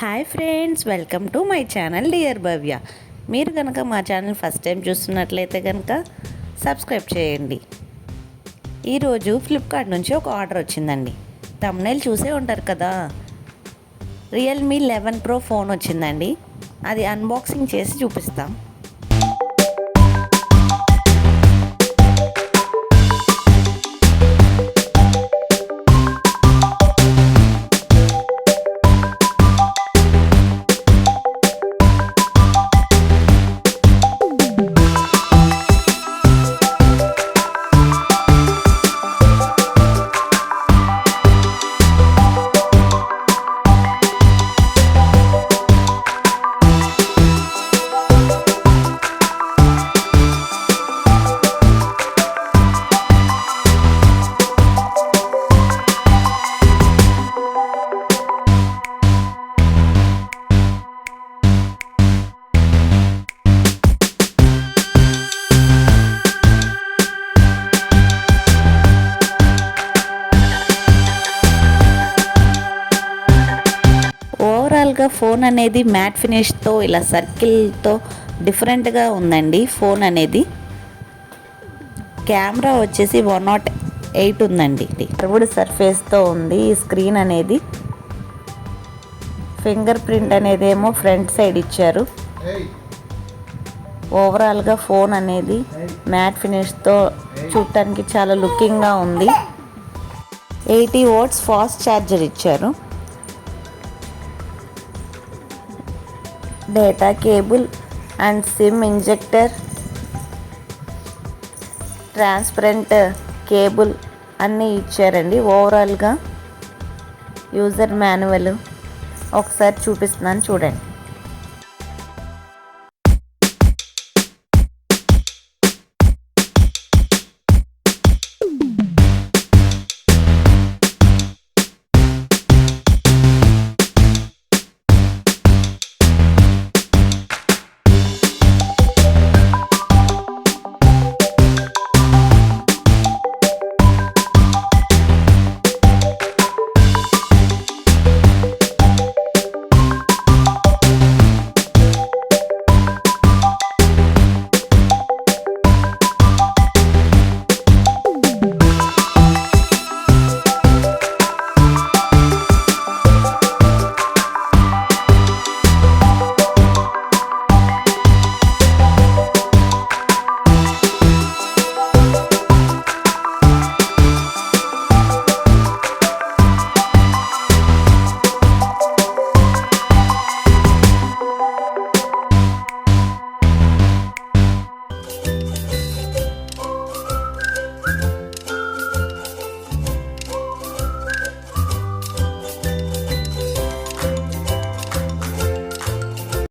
Hi friends welcome to my channel dear Bhavya. మీరు కనుక మా ఛానల్ ఫస్ట్ టైం చూస్తున్నట్లయితే కనుక సబ్స్క్రైబ్ చేయండి. ఈరోజు ఫ్లిప్కార్ట్ నుంచి ఒక ఆర్డర్ వచ్చిందండి. తమ్నైల్ చూసే ఉంటారు కదా. రియల్మీ లెవెన్ ప్రో ఫోన్ వచ్చిందండి. అది అన్బాక్సింగ్ చేసి చూపిస్తాం. ఓవరాల్గా ఫోన్ అనేది మ్యాట్ ఫినిష్తో ఇలా సర్కిల్తో డిఫరెంట్గా ఉందండి ఫోన్ అనేది. కెమెరా వచ్చేసి వన్ నాట్ ఎయిట్ ఉందండి కర్వుడ్ సర్ఫేస్తో ఉంది ఈ స్క్రీన్ అనేది. ఫింగర్ ప్రింట్ అనేది ఏమో ఫ్రంట్ సైడ్ ఇచ్చారు. ఓవరాల్గా ఫోన్ అనేది మ్యాట్ ఫినిష్తో చూడటానికి చాలా లుకింగ్గా ఉంది. ఎయిటీ వాట్స్ ఫాస్ట్ ఛార్జర్ ఇచ్చారు. Data cable and SIM injector transparent cable అన్నీ ఇచ్చారండి ఓవరాల్గా. User manual. ఒకసారి చూపిస్తున్నాను చూడండి.